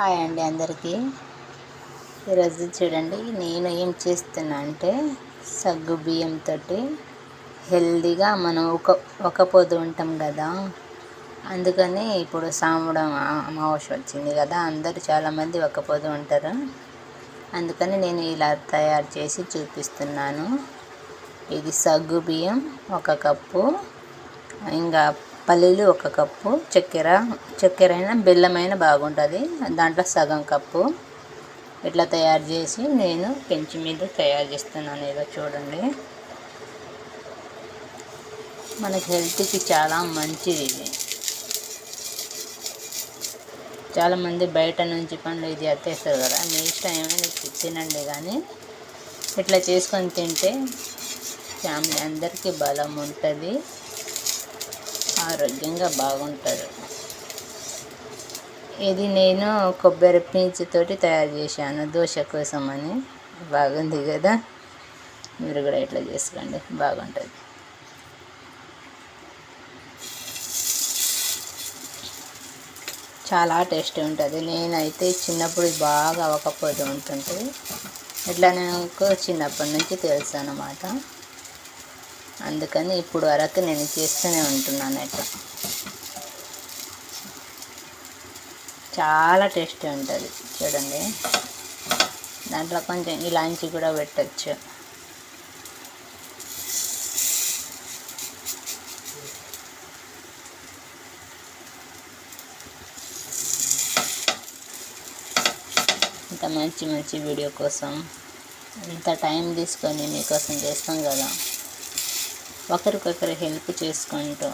Hi అండి అందరికీ. ఈరోజు చూడండి నేను ఏం చేస్తున్నా అంటే సగ్గు బియ్యంతో హెల్దీగా మనం ఒక ఒక పొద్దు ఉంటాం కదా. అందుకని ఇప్పుడు సాముడం అమావాస్య వచ్చింది కదా అందరూ చాలామంది ఒక పొద్దు ఉంటారు. అందుకని నేను ఇలా తయారు చేసి చూపిస్తున్నాను. ఇది సగ్గు బియ్యం ఒక కప్పు ఇంకా పల్లీలు ఒక కప్పు చక్కెర చక్కెర అయినా బెల్లమైనా బాగుంటుంది. దాంట్లో సగం కప్పు. ఇట్లా తయారు చేసి నేను పెంచి మీద తయారు చేస్తున్నాను ఏదో చూడండి. మనకి హెల్త్కి చాలా మంచిది ఇది. చాలామంది బయట నుంచి పండ్లు ఇది అత్తేస్తారు కదా. మీ ఇష్టం ఏమైనా తినండి కానీ ఇట్లా చేసుకొని తింటే ఫ్యామిలీ అందరికీ బలం ఉంటుంది. ఆరోగ్యంగా బాగుంటుంది ఇది నేను కొబ్బరి పీచుతోటి తయారు చేశాను. దోశ కోసం అని. బాగుంది కదా? మీరు కూడా ఇట్లా చేసుకోండి. బాగుంటుంది. చాలా టేస్ట్ ఉంటుంది. నేనైతే చిన్నప్పుడు బాగా అవ్వకపోతూ ఉంటుంటుంది. ఇట్లా నాకు చిన్నప్పటి నుంచి తెలుసు అన్నమాట అందుకని ఇప్పుడు వరకు నేను చేస్తూనే ఉంటున్నాను ఇట్లా చాలా టేస్టీ ఉంటుంది చూడండి. దాంట్లో కొంచెం ఇలాంచి కూడా పెట్టచ్చు. ఇంత మంచి మంచి వీడియో కోసం ఇంత టైం తీసుకొని మీకోసం చేస్తాం కదా. ఒకరికొకరు హెల్ప్ చేసుకుంటూ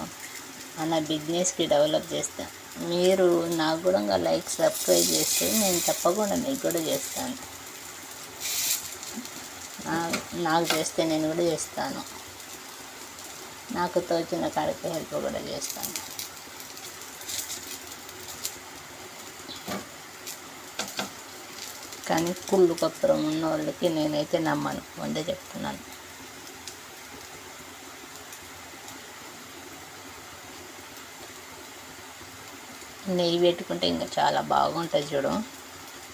మన బిజినెస్కి డెవలప్ చేస్తాను మీరు నాకు కూడా లైక్ సబ్స్క్రైబ్ చేస్తే నేను తప్పకుండా మీకు కూడా చేస్తాను. నాకు చేస్తే నేను కూడా చేస్తాను. నాకు తోచిన కాడికి హెల్ప్ కూడా చేస్తాను. కానీ కుళ్ళు కప్పురం ఉన్న వాళ్ళకి నేనైతే నమ్మను. వంద చెప్తున్నాను. నెయ్యి పెట్టుకుంటే ఇంకా చాలా బాగుంటుంది చూడు.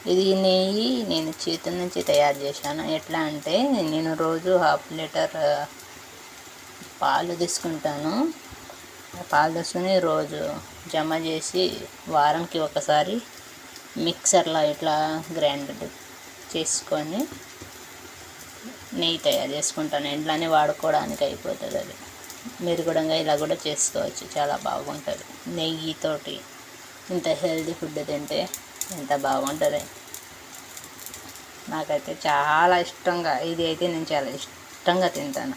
ఇది నెయ్యి నేను చేతి నుంచి తయారు చేశాను. ఎట్లా అంటే నేను రోజు హాఫ్ లీటర్ పాలు తీసుకుంటాను. పాలు తీసుకుని రోజు జమ చేసి వారానికి ఒకసారి మిక్సర్లో ఇట్లా గ్రైండ్ చేసుకొని నెయ్యి తయారు చేసుకుంటాను. ఇంట్లోనే వాడుకోవడానికి అయిపోతుంది అది. మీరు కూడా ఇలా కూడా చేసుకోవచ్చు. చాలా బాగుంటుంది. నెయ్యితోటి. ఇంత హెల్దీ ఫుడ్ తింటే ఎంత బాగుంటుంది. నాకైతే చాలా ఇష్టంగా ఇది అయితే నేను చాలా ఇష్టంగా తింటాను.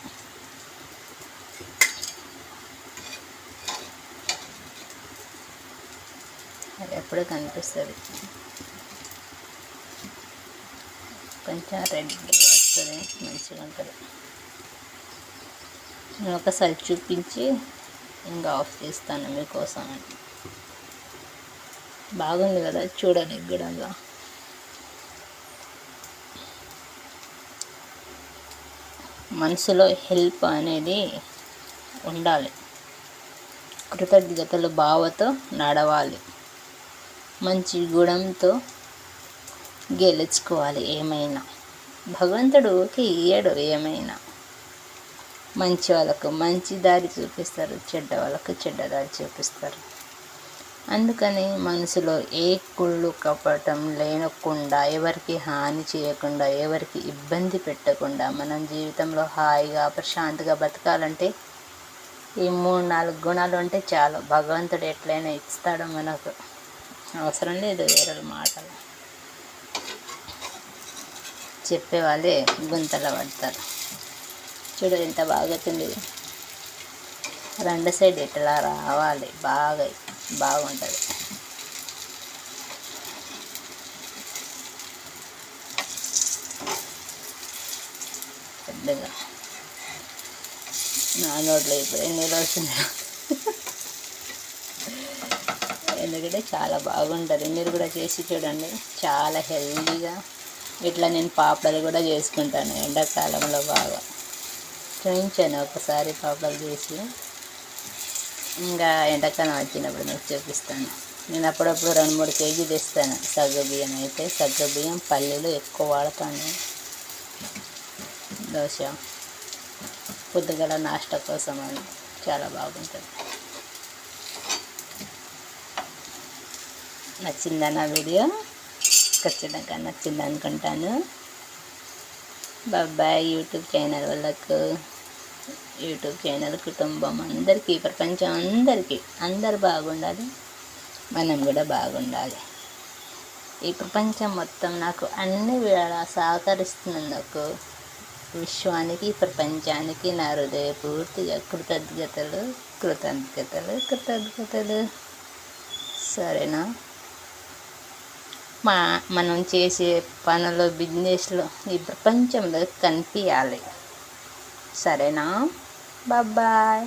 అది ఎప్పుడూ కనిపిస్తుంది? కొంచెం రెడ్ వస్తుంది మంచిగా ఉంటుంది. నేను ఒకసారి చూపించి ఇంకా ఆఫ్ చేస్తాను మీకోసం. అని బాగుంది కదా చూడండి కూడా మనసులో హెల్ప్ అనేది ఉండాలి. కృతజ్ఞతలు భావతో నడవాలి. మంచి గుణంతో గెలుచుకోవాలి ఏమైనా. భగవంతుడుకి ఇయ్యడు ఏమైనా. మంచి వాళ్ళకు మంచి దారి చూపిస్తారు చెడ్డ వాళ్ళకు చెడ్డ దారి చూపిస్తారు. అందుకని మనసులో ఏ కుళ్ళు కపటం లేనకుండా ఎవరికి హాని చేయకుండా ఎవరికి ఇబ్బంది పెట్టకుండా మనం జీవితంలో హాయిగా ప్రశాంతిగా బతకాలంటే ఈ మూడు నాలుగు గుణాలు ఉంటే చాలు. భగవంతుడు ఎట్లయినా ఇస్తాడో మనకు. అవసరం లేదు వేరే మాటలు. చెప్పేవాళ్ళే గుంతలు పడతారు. చూడు ఎంత బాగా తిండి. రెండు సైడ్ ఇట్లా రావాలి? బాగా బాగుంటుంది. పెద్దగా. నా నోట్లో ఇప్పుడు ఎన్ని రోజులు ఎందుకంటే చాలా బాగుంటుంది. మీరు కూడా చేసి చూడండి. చాలా హెల్దీగా. ఇట్లా నేను పాపడలు కూడా చేసుకుంటాను ఎండాకాలంలో బాగా. చూపించాను ఒకసారి పాపడలు చేసి. ఇంకా ఎండాకాలం వచ్చినప్పుడు మీకు చూపిస్తాను. నేను అప్పుడప్పుడు రెండు మూడు కేజీ తెస్తాను. సగ్గు బియ్యం అయితే సగ్గు బియ్యం పల్లీలు ఎక్కువ వాడతాను. దోశ పొద్దుగల నాష్ట కోసం అని చాలా బాగుంటుంది. నచ్చిందా నా వీడియో? ఖచ్చితంగా నచ్చింది అనుకుంటాను. బాబాయ్ యూట్యూబ్ ఛానల్ వాళ్ళకు. యూట్యూబ్ ఛానల్ కుటుంబం అందరికీ ప్రపంచం అందరికీ అందరు బాగుండాలి మనం కూడా బాగుండాలి. ఈ ప్రపంచం మొత్తం నాకు అన్ని వేళ సహకరిస్తున్నందుకు విశ్వానికి ప్రపంచానికి నా హృదయపూర్తిగా కృతజ్ఞతలు కృతజ్ఞతలు కృతజ్ఞతలు. సరేనా? మా మనం చేసే పనులు బిజినెస్లో ఈ ప్రపంచంలో కనిపించాలి సరేనా? బాయ్